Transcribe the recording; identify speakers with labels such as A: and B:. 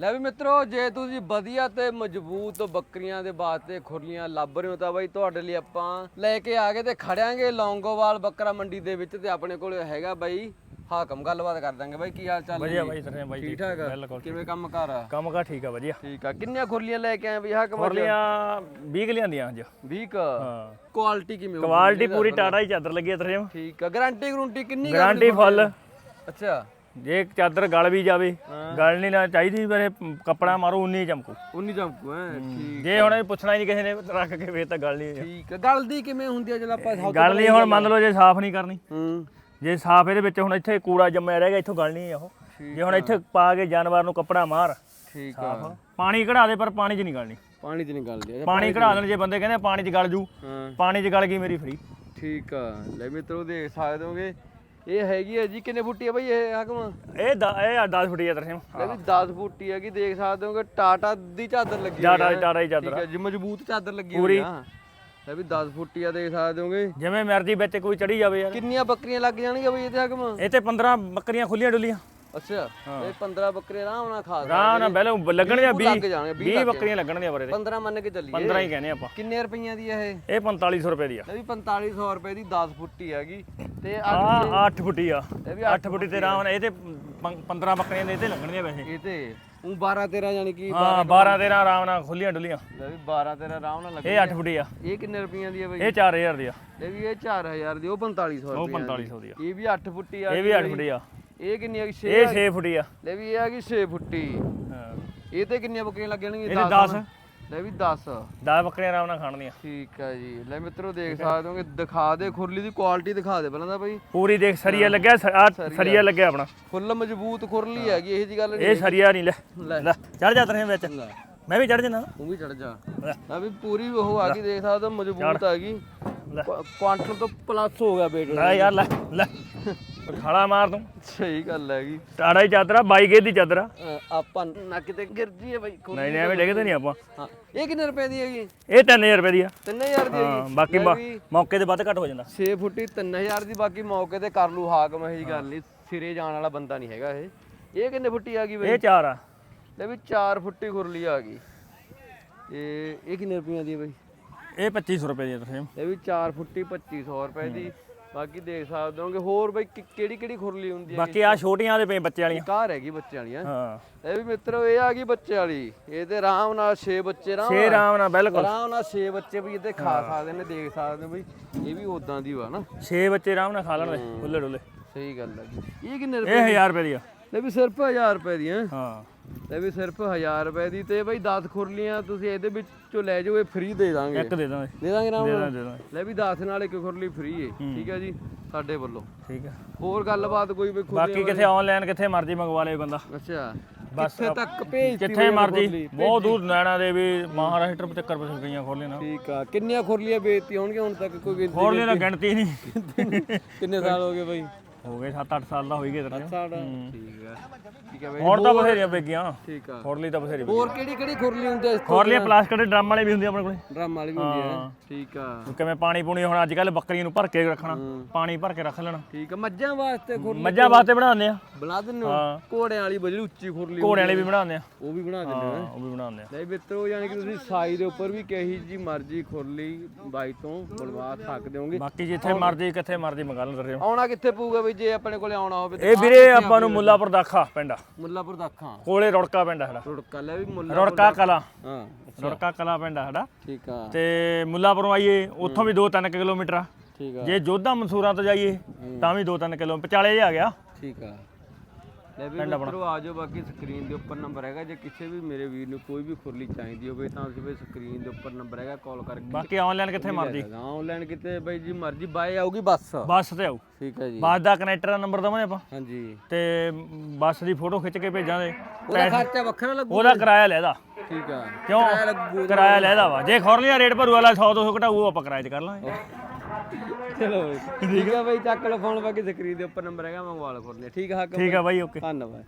A: ਲੈ ਵੀ ਮਿੱਤਰੋ ਜੇ ਤੁਸੀਂ ਵਧੀਆ ਤੇ ਮਜ਼ਬੂਤ ਬੱਕਰੀਆਂ ਦੇ ਵਾਸਤੇ ਖੁਰਲੀਆਂ ਲੱਭ ਰਹੇ ਹੋ ਤਾਂ ਬਾਈ ਤੁਹਾਡੇ ਲਈ ਆਪਾਂ ਲੈ ਕੇ ਆ ਗਏ ਤੇ ਖੜਿਆਂਗੇ ਲੌਂਗੋਵਾਲ ਬੱਕਰਾ ਮੰਡੀ ਦੇ ਵਿੱਚ ਤੇ ਆਪਣੇ ਕੋਲ ਹੈਗਾ ਬਾਈ ਹਾਕਮ। ਗੱਲਬਾਤ ਕਰ ਦਾਂਗੇ ਬਾਈ ਕੀ ਹਾਲ ਚਾਲ
B: ਵਧੀਆ? ਬਾਈ ਤਰ੍ਹਾਂ ਬਾਈ
A: ਠੀਕ ਠਾਕ?
B: ਬਿਲਕੁਲ
A: ਕਿਵੇਂ ਕੰਮ ਕਰ
B: ਕੰਮ ਕਾ ਠੀਕ ਆ ਵਧੀਆ।
A: ਠੀਕ ਆ। ਕਿੰਨੀਆਂ ਖੁਰਲੀਆਂ ਲੈ ਕੇ ਆਏ ਬਈ ਹਾਕਮ
B: ਖੁਰਲੀਆਂ 20 ਕੁ ਲਿਆਂਦੀਆਂ ਅੱਜ।
A: 20 ਕ?
B: ਹਾਂ।
A: ਕੁਆਲਿਟੀ ਕਿਵੇਂ?
B: ਕੁਆਲਿਟੀ ਪੂਰੀ ਟਾਟਾ ਹੀ ਚਾਦਰ ਲੱਗੀ ਆ
A: ਠੀਕ ਆ। ਗਾਰੰਟੀ ਗਰੰਟੀ ਕਿੰਨੀ
B: ਗਾਰੰਟੀ ਫੁੱਲ
A: ਅੱਛਾ।
B: ਜੇ ਚਾਦਰ ਗਲ ਵੀ ਜਾਵੇ ਗਲ ਨਹੀਂ ਨਾ ਚਾਹੀਦੀ ਪਰ ਇਹ ਕੱਪੜਾ ਮਾਰੋ ਉਨੀ ਚਮਕੂ।
A: 19 ਚਮਕੂ ਹੈ ਠੀਕ
B: ਜੇ ਹੁਣ ਇਹ ਪੁੱਛਣਾ ਹੀ ਨਹੀਂ ਕਿਸੇ ਨੇ ਰੱਖ ਕੇ ਵੇਚ ਤਾਂ ਗੱਲ ਨਹੀਂ ਹੈ
A: ਠੀਕ ਆ ਗਲਦੀ ਕਿਵੇਂ ਹੁੰਦੀ ਆ ਜਦੋਂ ਆਪਾਂ ਤੋਂ
B: ਗੱਲ ਨਹੀਂ ਹੁਣ ਮੰਨ ਲਓ ਜੇ ਸਾਫ਼ ਨਹੀਂ ਕਰਨੀ।
A: ਹੂੰ।
B: ਜੇ ਸਾਫ਼ ਇਹਦੇ ਵਿੱਚ ਹੁਣ ਇੱਥੇ ਕੂੜਾ ਜੰਮਿਆ ਰਹੇਗਾ ਇੱਥੋਂ ਗੱਲ ਨਹੀਂ ਉਹ। ਜੇ ਹੁਣ ਇੱਥੇ ਪਾ ਕੇ ਜਾਨਵਰ ਨੂੰ ਕੱਪੜਾ ਮਾਰ
A: ਠੀਕ ਆ।
B: ਪਾਣੀ ਕਢਾ ਦੇ ਪਰ ਪਾਣੀ 'ਚ ਨਹੀਂ ਗਲਣੀ।
A: ਪਾਣੀ ਚ ਨਹੀਂ ਗਲਦੀ
B: ਪਾਣੀ ਕਢਾ ਦੇਣ ਜੇ ਬੰਦੇ ਕਹਿੰਦੇ ਪਾਣੀ 'ਚ ਗਲ ਜੂ
A: ਹਾਂ।
B: ਪਾਣੀ 'ਚ ਗਲ ਗਈ ਮੇਰੀ ਫਰੀ
A: ਠੀਕ ਆ ਲੈ ਮਿੱਤਰੋ ਦੇਖ ਸਕਦੇ ਹੋਗੇ ਇਹ ਹੈਗੀ ਹੈ ਜੀ ਕਿੰਨੇ ਫੁੱਟੀ ਆ ਬਈ ਇਹ ਹਾਕਮ?
B: ਇਹ ਦ- ਇਹ 10 ਫੁੱਟੀ ਆ ਤਰਸੇ
A: ਲੈ ਵੀ 10 ਫੁੱਟੀ ਹੈਗੀ ਦੇਖ ਸਕਦੇ ਹੋਗੇ ਟਾਟਾ ਦੀ ਚਾਦਰ ਲੱਗੀ
B: ਟਾਟਾ
A: ਹੋਈ
B: ਦੀ-
A: ਆ।
B: ਟਾਟਾ ਦੀ ਚਾਦਰ
A: ਠੀਕ ਹੈ ਜੀ ਮਜ਼ਬੂਤ ਚਾਦਰ ਲੱਗੀ ਹੋਈ
B: ਪੂਰੀ।
A: ਆ। ਲੈ ਵੀ 10 ਫੁੱਟੀ ਆ ਦੇਖ ਸਕਦੇ ਹੋਗੇ।
B: ਜਿਵੇਂ ਮਰਜ਼ੀ ਵਿੱਚ ਕੋਈ ਚੜੀ ਜਾਵੇ ਯਾਰ।
A: ਕਿੰਨੀਆਂ ਬੱਕਰੀਆਂ ਲੱਗ ਜਾਣਗੀਆਂ ਬਈ ਇਹਦੇ ਹਾਕਮ?
B: ਇਹ ਤੇ 15 ਬੱਕਰੀਆਂ ਖੁੱਲੀਆਂ ਡੁੱਲੀਆਂ।
A: ਅੱਛਾ ਇਹ 15 ਬੱਕਰੇ ਆਰਾਮ ਨਾਲ ਖਾ ਸਕਦੇ
B: ਰਾਹ ਨਾ ਪਹਿਲਾਂ ਲੱਗਣੀਆਂ
A: ਵੀਹ
B: 20
A: ਲੱਗ ਜਾਣਗੇ, ਵੀਹ
B: 20
A: ਲੱਗ
B: ਬੱਕਰੀਆਂ ਬਰੇ
A: 15 ਮੰਨ ਕੇ ਚੱਲੀਏ।
B: 15 ਹੀ ਕਹਿੰਦੇ ਆਪਾਂ।
A: ਕਿੰਨੇ ਰੁਪਈਆਂ ਦੀ ਆ ਇਹ
B: ਇਹ 4500 ਰੁਪਏ ਦੀ ਆ।
A: ਲੈ ਵੀ 4500 ਰੁਪਏ ਦੀ 10 ਫੁੱਟੀ ਹੈਗੀ। ਤੇ ਆ
B: ਆ 8 ਫੁੱਟੀ ਆ।
A: ਇਹ ਵੀ
B: 8 ਫੁੱਟੀ ਤੇ ਰਾਹ ਇਹ ਤੇ 15 ਬੱਕਰੀਆਂ ਦੇ ਇਹ ਤੇ ਲੱਗਣਗੀਆਂ ਵੈਸੇ।
A: ਇਹ ਤੇ ਉਹ 12 13 ਯਾਨੀ ਕਿ
B: ਹਾਂ 12 13 ਆਰਾਮ ਨਾਲ ਖੁੱਲੀਆਂ ਡੁੱਲੀਆਂ
A: ਲੈ ਵੀ 12 13 ਆਰਾਮ ਨਾਲ ਲੱਗੇ
B: ਇਹ 8 ਫੁੱਟੀ ਆ।
A: ਇਹ ਕਿੰਨੇ ਰੁਪਈਆਂ ਦੀ ਹੈ ਬਈ?
B: ਇਹ 4000 ਦੀ ਆ।
A: ਲੈ ਵੀ ਇਹ 4000 ਦੀ ਉਹ 4500
B: ਉਹ
A: ਰੁਪਏ
B: 4500 ਦੀ ਆ।
A: ਇਹ ਵੀ 8 ਫੁੱਟੀ ਆ
B: ਇਹ ਵੀ 8 ਫੁੱਟੀ ਆ।
A: ਇਹ ਕਿੰਨੀ 6
B: ਇਹ 6 ਫੁੱਟੀ ਆ।
A: ਲੈ ਵੀ ਇਹ ਹੈਗੀ 6 ਫੁੱਟੀ।
B: ਹਾਂ।
A: ਇਹ ਤੇ ਕਿੰਨੀਆਂ ਬੱਕਰੀਆਂ ਲੱਗ ਜਾਣਗੀਆਂ
B: ਇਹਦੇ 10
A: ਲੈ ਵੀ 10
B: 10 ਬੱਕਰੀਆਂ ਆਰਾਮ ਨਾਲ ਖਾਣਦੀਆਂ
A: ਠੀਕ ਆ ਜੀ। ਲੈ ਮਿੱਤਰੋ ਦੇਖ ਸਕਦੇ ਹੋਗੇ ਦਿਖਾ ਦੇ ਖੁਰਲੀ ਦੀ ਕੁਆਲਿਟੀ ਦਿਖਾ ਦੇ ਪਹਿਲਾਂ ਤਾਂ ਬਈ।
B: ਪੂਰੀ ਦੇਖ ਸਰੀਆ ਲੱਗਿਆ ਸਰੀਆ। ਲੱਗਿਆ ਆਪਣਾ।
A: ਫੁੱਲ ਮਜ਼ਬੂਤ ਖੁਰਲੀ ਹੈਗੀ ਇਹ ਜੀ ਗੱਲ ਨਹੀਂ
B: ਇਹ ਸਰੀਆ ਨਹੀਂ ਲੈ।
A: ਲੈ।
B: ਚੜ ਜਾ ਤਰੇ ਵਿੱਚ। ਮੈਂ ਵੀ ਚੜ ਜਨਾ
A: ਤੂੰ ਵੀ ਚੜ ਜਾ।
B: ਲੈ।
A: ਆ ਵੀ ਪੂਰੀ ਉਹ ਆ ਗਈ ਦੇਖ ਸਕਦੇ ਮਜ਼ਬੂਤ ਆ ਗਈ। ਕੁਆਂਟਲ ਤੋਂ ਪਲੱਸ ਹੋ ਗਿਆ ਬੇਟੇ
B: ਲੈ ਯਾਰ ਲੈ ਲੈ। ਖਾਲਾ ਮਾਰ ਤੂੰ
A: ਸਹੀ ਗੱਲ ਹੈਗੀ।
B: ਟਾੜਾ ਹੀ ਚਾਦਰਾ ਬਾਈ ਗੇ ਦੀ ਚਾਦਰਾ।
A: ਆਪਾਂ ਨਾ ਕਿਤੇ ਗਿਰ ਜੀਏ ਬਈ
B: ਨਹੀਂ ਨਹੀਂ ਐਵੇਂ ਡਿੱਗਦੇ ਨਹੀਂ ਆਪਾਂ।
A: ਹਾਂ ਇਹ ਕਿੰਨੇ ਰੁਪਏ ਦੀ ਹੈਗੀ?
B: ਇਹ 3000 ਰੁਪਏ ਦੀ ਆ।
A: 3000 ਦੀ
B: ਹਾਂ
A: ਹੈਗੀ
B: ਬਾਕੀ ਮੌਕੇ ਤੇ ਵੱਧ ਘੱਟ ਹੋ ਜਾਂਦਾ।
A: 6 ਫੁੱਟੀ 3000 ਦੀ ਬਾਕੀ ਮੌਕੇ ਤੇ ਕਰ ਲੂ ਹਾਕਮ ਇਹ ਗੱਲ ਨਹੀਂ। ਸਿਰੇ ਜਾਣ ਵਾਲਾ ਬੰਦਾ ਨਹੀਂ ਹੈਗਾ ਇਹ। ਇਹ ਕਿੰਨੇ ਫੁੱਟੀ ਆ ਗਈ ਬਈ?
B: ਇਹ ਚਾਰ ਆ।
A: ਲੈ ਵੀ 4 ਫੁੱਟੀ ਖੁਰਲੀ ਆ ਗਈ। ਇਹ ਇਹ ਕਿੰਨੇ ਰੁਪਈਆਂ ਦੀ ਹੈ ਬਈ?
B: ਇਹ 2500 ਰੁਪਏ ਦੀ ਆ ਤੁਸੀਂ।
A: ਇਹ ਵੀ 4 ਫੁੱਟੀ 2500 ਰੁਪਏ ਦੀ। ਬਾਕੀ ਦੇਖ ਸਕਦੇ ਹੋਗੇ ਹੋਰ ਬਈ ਕਿਹੜੀ ਕਿਹੜੀ ਖੁਰਲੀ ਹੁੰਦੀ ਹੈ
B: ਬਾਕੀ ਆ ਛੋਟੀਆਂ ਦੇ ਪਏ ਬੱਚੇ ਵਾਲੀਆਂ।
A: ਕਾਰ ਹੈਗੀ ਬੱਚੇ ਵਾਲੀਆਂ?
B: ਹਾਂ।
A: ਇਹ ਵੀ ਮਿੱਤਰੋ ਇਹ ਆ ਗਈ ਬੱਚੇ ਵਾਲੀ। ਇਹ ਤੇ ਆਰਾਮ ਨਾਲ 6 ਬੱਚੇ ਆਰਾਮ
B: ਛੇ ਆਰਾਮ ਨਾਲ ਬਿਲਕੁਲ।
A: ਆਰਾਮ ਨਾਲ 6 ਬੱਚੇ ਵੀ ਇਹਦੇ ਖਾ ਸਕਦੇ ਨੇ ਦੇਖ ਸਕਦੇ ਹੋ ਬਈ। ਇਹ ਵੀ ਉਦਾਂ ਦੀ ਵਾ ਨਾ।
B: 6 ਬੱਚੇ ਆਰਾਮ ਨਾਲ ਖਾ ਲੈਣਗੇ ਖੁੱਲੇ ਡੁੱਲੇ
A: ਸਹੀ ਗੱਲ ਹੈ ਇਹ ਕਿੰਨੇ ਰੁਪਏ
B: ਇਹ 1000 ਰੁਪਏ ਦੀ ਆ।
A: ਲੈ ਵੀ ਸਿਰਫ 1000 ਰੁਪਏ ਦੀਆਂ
B: ਹਾਂ।
A: ਲੈ ਵੀ ਸਿਰਫ 1000 ਰੁਪਏ ਦੀ ਤੇ ਬਈ 10 ਖੁਰਲੀਆਂ ਤੁਸੀਂ ਇਹਦੇ ਵਿੱਚੋਂ ਲੈ ਜਾਓ ਇਹ ਫ੍ਰੀ ਦੇ ਦਾਂਗੇ।
B: ਇੱਕ ਦੇ ਦਾਂਗੇ।
A: ਦੇ ਦਾਂਗੇ ਨਾ
B: ਦੇ ਦਾਂਗੇ ਦੇ ਦਾਂਗੇ।
A: ਲੈ ਵੀ 10 ਨਾਲ ਇੱਕ ਖੁਰਲੀ ਫ੍ਰੀ ਏ। ਠੀਕ ਹੈ ਜੀ ਸਾਡੇ ਵੱਲੋਂ।
B: ਠੀਕ ਆ।
A: ਹੋਰ ਗੱਲਬਾਤ ਕੋਈ ਵੀ ਖੁਰਲੀ
B: ਬਾਕੀ ਕਿਥੇ ਆਨਲਾਈਨ ਕਿੱਥੇ ਮਰਜ਼ੀ ਮੰਗਵਾ ਲੇ ਬੰਦਾ।
A: ਅੱਛਾ।
B: ਬਸ
A: ਕਿੱਥੇ ਤੱਕ ਭੇਜ
B: ਜਿੱਥੇ ਮਰਜ਼ੀ। ਬਹੁਤ ਦੂਰ ਨੈਣਾ ਦੇ ਵੀ ਮਹਾਰਾਸ਼ਟਰ ਤੱਕ ਬਸ ਗਈਆਂ ਖੋਲੇ ਨਾ।
A: ਠੀਕ ਆ। ਕਿੰਨੀਆਂ ਖੁਰਲੀਆਂ ਵੇਚਤੀ ਹੋਣਗੀਆਂ ਹੁਣ ਤੱਕ? ਕੋਈ
B: ਗਿਣਤੀ ਨਹੀਂ।
A: ਕਿੰਨੇ ਸਾਲ ਹੋ ਗਏ ਬਾਈ?
B: ਹੋ ਗਏ 7-8 ਸਾਲ ਦਾ ਹੋਈ ਗਏ ਤੇਰੇ
A: ਸਾਡਾ ਠੀਕ ਆ ਠੀਕ ਆ ਬਾਈ।
B: ਹੁਣ ਤਾਂ ਬਥੇਰੀਆਂ ਵੇਗੀਆਂ
A: ਠੀਕ ਆ।
B: ਖੋਰਲੀ ਤਾਂ ਬਥੇਰੀ
A: ਹੋਰ ਕਿਹੜੀ ਕਿਹੜੀ ਖੁਰਲੀ ਹੁੰਦੀ ਆ
B: ਖੋਰਲੀਆਂ ਪਲਾਸਟਿਕ ਦੇ ਡਰਮ ਵਾਲੇ ਵੀ ਹੁੰਦੇ ਆਪਣੇ ਕੋਲੇ।
A: ਡਰਮ ਵਾਲੀ ਵੀ ਹੁੰਦੀ ਆ। ਠੀਕ ਆ।
B: ਕਿਵੇਂ ਪਾਣੀ ਪੂਣੀ ਹੁਣ ਅੱਜ ਕੱਲ ਬੱਕਰੀਆਂ ਨੂੰ ਭਰ ਕੇ ਰੱਖਣਾ। ਪਾਣੀ ਭਰ ਕੇ ਰੱਖ ਲੈਣਾ।
A: ਠੀਕ ਆ। ਮੱਝਾਂ ਵਾਸਤੇ ਖੁਰਲੀ
B: ਮੱਝਾਂ ਵਾਸਤੇ ਬਣਾਉਂਦੇ ਆ।
A: ਬਣਾ ਦਿੰਦੇ ਹੋ?
B: ਹਾਂ।
A: ਘੋੜਿਆਂ ਵਾਲੀ ਬੜੀ ਉੱਚੀ ਖੁਰਲੀ
B: ਘੋੜਿਆਂ ਵਾਲੇ ਵੀ ਬਣਾਉਂਦੇ ਆ।
A: ਉਹ ਵੀ ਬਣਾ ਦਿੰਦੇ ਹੋ
B: ਹਾਂ ਉਹ ਵੀ ਬਣਾਉਂਦੇ ਆ।
A: ਨਹੀਂ ਮਿੱਤਰੋ ਯਾਨੀ ਕਿ ਤੁਸੀਂ ਸਾਈ ਦੇ ਉੱਪਰ ਵੀ ਕਹੀ ਜੀ ਮਰਜ਼ੀ ਖੁਰਲੀ ਬਾਈ ਤੋਂ ਬਣਵਾ ਸਕਦੇ ਹੋਗੇ
B: ਬਾਕੀ ਜਿੱਥੇ ਮਰਜ਼ੀ ਕਿੱਥੇ ਮਰਜ਼ੀ ਮੰਗਾ ਲੈਂਦੇ ਰਹੋ।
A: ਆਉਣਾ ਕਿੱਥੇ ਪਊਗਾ ਬਈ ਜੇ ਆਪਣੇ ਕੋਲੇ ਆਉਣਾ ਹੋਵੇ
B: ਇਹ ਵੀਰੇ ਆਪਾਂ ਨੂੰ ਮੁੱਲਾਪੁਰ ਦਾਖਾ ਪਿੰਡ ਆ।
A: ਮੁੱਲਾਪੁਰ ਦਾ ਅੱਖਾਂ।
B: ਕੋਲੇ ਰੁੜਕਾ ਪਿੰਡ ਆ ਸਾਡਾ।
A: ਰੁੜਕਾ ਲੈ ਵੀ ਮੁੱਲਾ
B: ਰੁੜਕਾ ਕਲਾ।
A: ਹਾਂ
B: ਰੁੜਕਾ ਕਲਾ ਪਿੰਡ ਆ ਸਾਡਾ।
A: ਠੀਕ ਆ।
B: ਤੇ ਮੁੱਲਾਪੁਰੋਂ ਆਈਏ ਉੱਥੋਂ ਵੀ 2-3 ਕਿਲੋਮੀਟਰ ਆ।
A: ਠੀਕ ਆ।
B: ਜੇ ਜੋਧਾ ਮਨਸੂਰਾਂ ਤੋਂ ਜਾਈਏ ਤਾਂ ਵੀ 2-3 ਕਿਲੋ ਵਿਚਾਲੇ ਜਿਹਾ ਆ ਗਿਆ।
A: ਠੀਕ ਆ। ਲੈ ਵੀ ਮਿੱਤਰੋ ਆ ਜਾਓ ਬਾਕੀ ਸਕਰੀਨ ਦੇ ਉੱਪਰ ਨੰਬਰ ਹੈਗਾ। ਜੇ ਕਿਸੇ ਵੀ ਮੇਰੇ ਵੀਰ ਨੂੰ ਕੋਈ ਵੀ ਖੁਰਲੀ ਚਾਹੀਦੀ ਹੋਵੇ ਤਾਂ ਤੁਸੀਂ ਵੀ ਸਕਰੀਨ ਦੇ ਉੱਪਰ ਨੰਬਰ ਹੈਗਾ ਕਾਲ ਕਰਕੇ।
B: ਬਾਕੀ ਆਨਲਾਈਨ ਕਿੱਥੇ ਮਰਜ਼ੀ।
A: ਆਨਲਾਈਨ ਕਿਤੇ ਬਾਈ ਜੀ ਮਰਜ਼ੀ ਬਾਏ ਆਊਗੀ ਬੱਸ।
B: ਬੱਸ ਤੇ ਆਉ
A: ਠੀਕ ਹੈ ਜੀ।
B: ਬੱਸ ਦਾ ਕਨੈਕਟਰ ਦਾ ਨੰਬਰ ਦਵਾਂਗੇ ਆਪਾਂ।
A: ਹਾਂਜੀ।
B: ਤੇ ਬੱਸ ਦੀ ਫੋਟੋ ਖਿੱਚ ਕੇ ਭੇਜਾਂਗੇ।
A: ਉਹਦਾ ਖਰਚਾ ਵੱਖਰਾ ਲੱਗੂ
B: ਉਹਦਾ ਕਿਰਾਇਆ ਲੈਦਾ
A: ਠੀਕ ਆ।
B: ਕਿਉਂ? ਕਿਰਾਇਆ ਲੈਦਾ ਵਾ। ਜੇ ਖੋਰਲੀਆਂ ਰੇਟ ਭਰੂ ਵਾਲਾ 100 200 ਘਟਾਊ ਆਪਾਂ ਕਿਰਾਏ 'ਚ ਕਰ ਲਾਂਗੇ।
A: ਚਲੋ ਬਈ। ਠੀਕ ਆ ਬਾਈ ਚੱਕ ਲਓ ਫੋਨ ਬਾਕੀ ਸਕਰੀਨ ਦੇ ਉੱਪਰ ਨੰਬਰ ਹੈਗਾ ਮੰਗਵਾ ਲਓ ਖੁਰਲੀ ਠੀਕ ਆ ਹਾਕਮ
B: ਠੀਕ ਆ ਬਾਈ। ਓਕੇ
A: ਧੰਨਵਾਦ।